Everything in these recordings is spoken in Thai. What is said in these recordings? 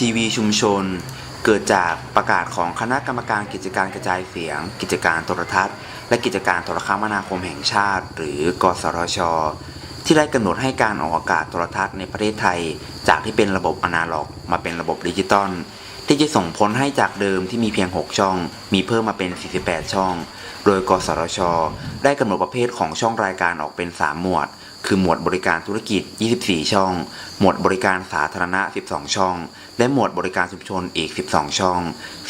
ทีวีชุมชน เกิดจากประกาศของคณะกรรมการกิจการกระจายเสียง กิจการโทรทัศน์ และกิจการโทรคมนาคมแห่งชาติ หรือกสทช ที่ได้กำหนดให้การออกอากาศโทรทัศน์ในประเทศไทย จากที่เป็นระบบอนาล็อก มาเป็นระบบดิจิตอล ที่จะส่งผลให้จากเดิมที่มีเพียง 6 ช่อง มีเพิ่มมาเป็น 48 ช่อง โดยกสทช ได้กำหนดประเภทของช่องรายการออกเป็น 3 หมวด คือหมวดบริการธุรกิจ 24 ช่อง หมวดบริการสาธารณะ 12 ช่อง และหมวดบริการชุมชนอีก 12 ช่อง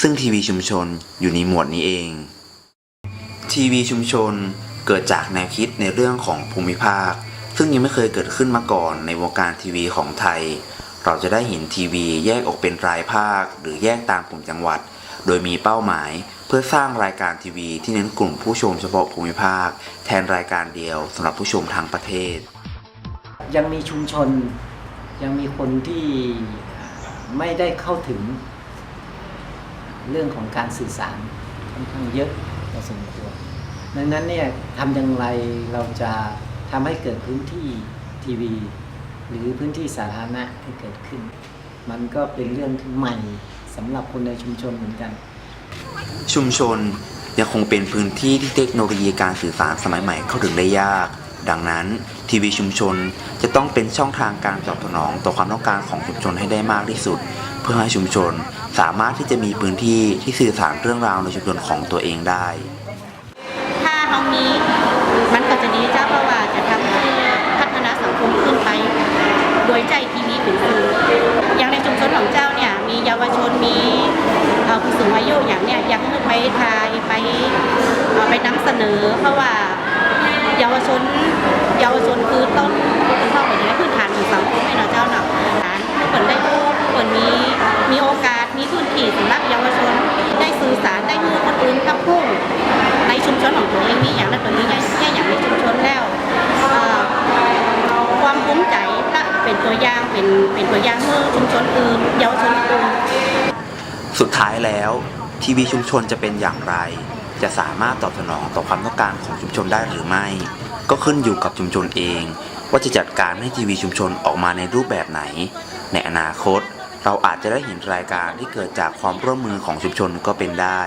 ซึ่งทีวีชุมชนอยู่ในหมวดนี้เอง ทีวีชุมชนเกิดจากแนวคิดในเรื่องของภูมิภาค ซึ่งยังไม่เคยเกิดขึ้นมาก่อนในวงการทีวีของไทย เราจะได้เห็นทีวีแยกออกเป็นรายภาค หรือแยกตามกลุ่มจังหวัด โดยมีเป้าหมาย เพื่อสร้างรายการทีวีที่เน้นกลุ่มผู้ชมเฉพาะภูมิภาค แทนรายการเดียวสำหรับผู้ชมทางประเทศ ยังมีชุมชนยังมีคนที่ไม่ได้เข้าถึง เรื่องของการสื่อสารค่อนข้างเยอะพอสมควรดังนั้นเนี่ยทำอย่างไรเราจะทำให้เกิดพื้นที่ทีวี หรือพื้นที่สาธารณะที่เกิดขึ้น มันก็เป็นเรื่องใหม่สำหรับคนในชุมชนเหมือนกัน ชุมชนยังคงเป็นพื้นที่ที่เทคโนโลยีการสื่อสารสมัยใหม่เข้าถึงได้ยาก ดังนั้น ทีวีชุมชนจะต้องเป็นช่องทางการตอบสนองต่อความต้องการของชุมชนให้ได้มากที่สุด เพื่อให้ชุมชนสามารถที่จะมีพื้นที่ที่สื่อสารเรื่องราวในชุมชนของตัวเองได้ ถ้าเรามี ออย่างในชุมชนของเจ้าเนี่ยมีเยาวชนมีผู้สูงอายุอย่างเนี่ยอยากให้ไปทายไปไปนำเสนอ เพราะว่าเยาวชนเยาวชนคือต้นเป็นพ่อเป็นพื้นฐานของสังคมให้เนาเจ้าเนาะฐานให้คนได้รู้คนมีมีโอกาสมีพื้นที่สำหรับเยาวชนได้สื่อสารได้ให้คนอื่นกับผู้ เป็นเป็นตัวอย่างเมื่อชุมชนอื่นเยาวชนอื่นสุดท้ายแล้วทีวีชุมชนจะเป็นอย่างไร จะสามารถตอบสนองต่อความต้องการของชุมชนได้หรือไม่ ก็ขึ้นอยู่กับชุมชนเอง ว่าจะจัดการให้ทีวีชุมชนออกมาในรูปแบบไหน ในอนาคต เราอาจจะได้เห็นรายการที่เกิดจากความร่วมมือของชุมชนก็เป็นได้